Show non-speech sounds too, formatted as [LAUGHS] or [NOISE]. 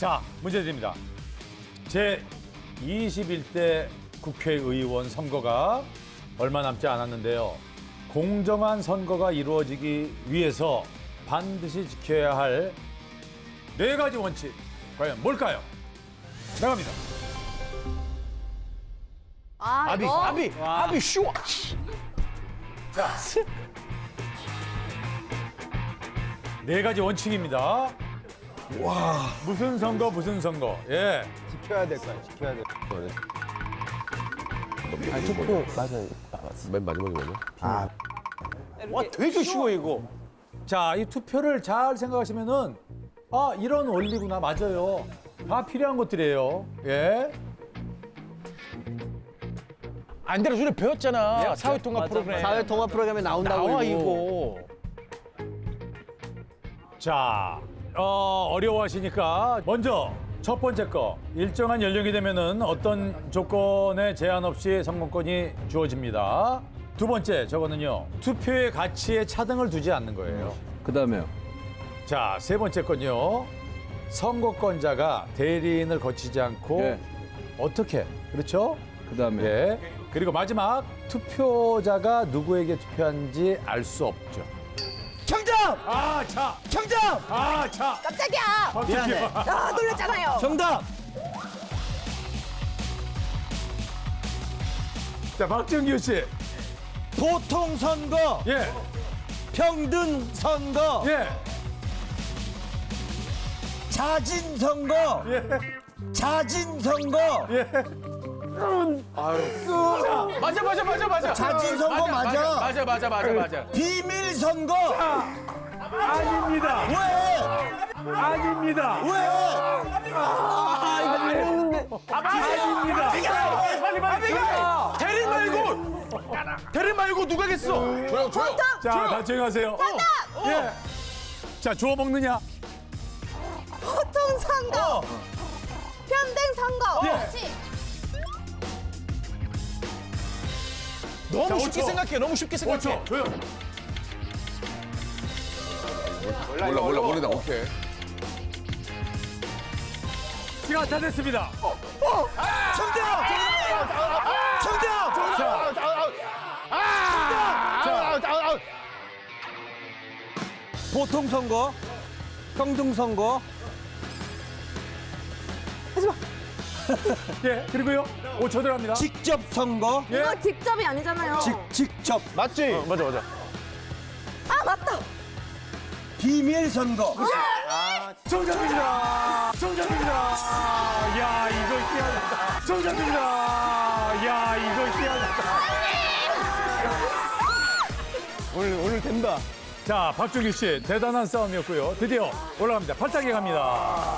자, 문제 드립니다. 제 21대 국회의원 선거가 얼마 남지 않았는데요. 공정한 선거가 이루어지기 위해서 반드시 지켜야 할 네 가지 원칙. 과연 뭘까요? 나갑니다. 아, 아비, 이거? 아비, 아비 쇼. 네 가지 원칙입니다. 와. 무슨 선거, 무슨 선거. 예. 지켜야 될 거야, 지켜야 될 거야. 아니 투표 맞아요. 맨 마지막에 뭐냐? 와, 되게 쉬워, 이거. 자, 이 투표를 잘 생각하시면은 아, 이런 원리구나. 맞아요. 다 필요한 것들이에요. 예. 안 되라, 우리 배웠잖아. 사회통합 프로그램. 사회 통합 프로그램에 나온다고 나와, 이거. 이거. 자, 어, 어려워하시니까 먼저 첫 번째 거 일정한 연령이 되면은 어떤 조건에 제한 없이 선거권이 주어집니다. 두 번째 저거는요 투표의 가치에 차등을 두지 않는 거예요. 그다음에요. 자, 세 번째 건요 선거권자가 대리인을 거치지 않고 예. 어떻게 그렇죠? 그다음에 예. 그리고 마지막 투표자가 누구에게 투표한지 알 수 없죠. 정답! 아, 자, 정답! 아, 자. 깜짝이야! 미안해. 아, 놀랬잖아요. 정답! 자, 박정규 씨. 보통 선거, 예. 평등 선거, 예. 자진 선거, 예. 자진 선거, 예. 맞아, 맞아, 맞아, 맞아. 자진 선거 맞아. 맞아, 맞아, 맞아, 맞아. 비밀 선거. 아닙니다. 왜? 아닙니다. 왜? 아, 이거 모르는데. 아닙니다. 빨리, 빨리. 대리 말고. 대리 말고 누가겠어? 조용 조용. 자, 다 조용하세요. 정답! 예. 자, 주워 먹느냐? 보통 선거. 평등 선거. 예. 너무 자, 쉽게. 생각해, 너무 쉽게 생각해. 5초. 조용. 몰라 몰라 모르다. 오케이. 시간 다 됐습니다. 정답! 정답! 보통 선거, 평등 선거, [LAUGHS] 예. 그리고요. 5초 들어갑니다. 직접 선거, 예. 이거 직접이 아니잖아요. 직, 직접, 맞지? 맞아, 맞아. 아, 맞다. 비밀 선거. 정답입니다. 정답입니다. 야, 이거 희한하다. 정답입니다. 야, 이거 희한하다. 오늘, 오늘 된다. 자, 박준규 씨 대단한 싸움이었고요. 드디어 올라갑니다. 팔짱에 갑니다.